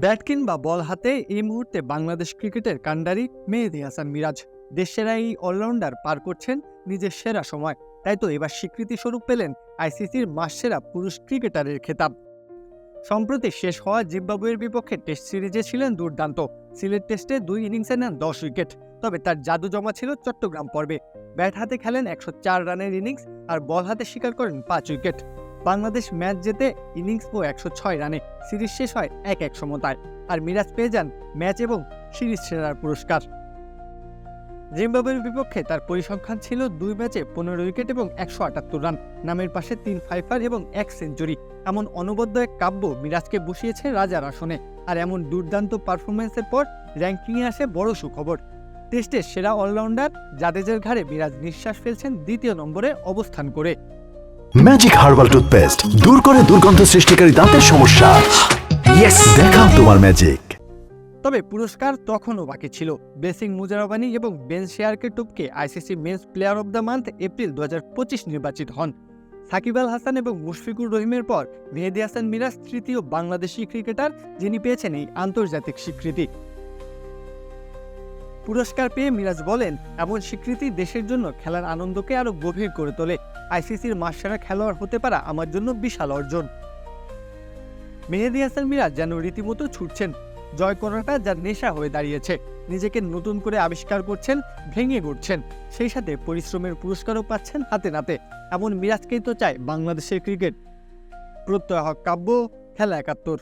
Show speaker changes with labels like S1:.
S1: Bat কিংবা বল হাতে এই মুহূর্তে বাংলাদেশ ক্রিকেটের কাণ্ডারি মেহেদি হাসান মিরাজ। দেশেরা এই অলরাউন্ডার পার করছেন নিজের সেরা সময়। তাই তো এবার স্বীকৃতি স্বরূপ পেলেন আইসিসির মাসসেরা পুরুষ ক্রিকেটারের খেতাব। সম্প্রতি শেষ হওয়া জিম্বাবুয়ের বিপক্ষে টেস্ট সিরিজে ছিলেন দুর্দান্ত। সিলেট টেস্টে দুই ইনিংসে নেন দশ উইকেট। তবে তার জাদু জমা ছিল চট্টগ্রাম পর্বে। ব্যাট হাতে খেলেন একশো চার রানের ইনিংস আর বল হাতে শিকার করেন পাঁচ উইকেট। বাংলাদেশ ম্যাচ জেতে ইনিংস ও একশো ছয় রানে সিরিজ শেষ হয় এক এক সমতায়। আর মিরাজ পেয়ে যান ম্যাচ এবং সিরিজ সেরার পুরস্কার। জিম্বাবুয়ের বিপক্ষে তার পরিসংখ্যান ছিল দুই ম্যাচে পনেরো উইকেট এবং একশো আটাত্তর রান। নামের পাশে তিন ফাইফার এবং এক সেঞ্চুরি। এমন অনবদ্য এক কাব্য মিরাজকে বসিয়েছে রাজার আসনে। আর এমন দুর্দান্ত পারফরমেন্সের পর র্যাঙ্কিংয়ে আসে বড় সুখবর। টেস্টের সেরা অলরাউন্ডার জাদেজের ঘাড়ে মিরাজ নিঃশ্বাস ফেলছেন দ্বিতীয় নম্বরে অবস্থান করে।
S2: ম্যাজিক হার্বাল টুথপেস্ট দূর করে দুর্গন্ধ সৃষ্টিকারী দাঁতের সমস্যা। ইয়েস দেখাও তোমার ম্যাজিক
S1: তবে পুরস্কার তখনও বাকি ছিল। বেসিং মুজারাবানি এবং বেন শেয়ারকে টুপকে ICC men's player of the month April দু হাজার পঁচিশ নির্বাচিত হন। সাকিব আল হাসান এবং মুশফিকুর রহিমের পর মেহেদি হাসান মিরাজ তৃতীয় বাংলাদেশি ক্রিকেটার, যিনি পেয়েছেন এই আন্তর্জাতিক স্বীকৃতি। পুরস্কার পেয়ে মিরাজ বলেন, এমন স্বীকৃতি দেশের জন্য খেলার আনন্দকে আরও গভীর করে তোলে। আইসিসির মাসসেরা খেলোয়াড় হতে পারা আমার জন্য বিশাল অর্জন। মেহেদি হাসান মিরাজ যেন রীতিমতো ছুটছেন, জয় করাটা যার নেশা হয়ে দাঁড়িয়েছে। নিজেকে নতুন করে আবিষ্কার করছেন, ভেঙে ঘুরছেন সেই সাথে পরিশ্রমের পুরস্কারও পাচ্ছেন হাতে নাতে। এমন মিরাজকেই তো চায় বাংলাদেশের ক্রিকেট। প্রত্যয় হক কাব্য, খেলা একাত্তর।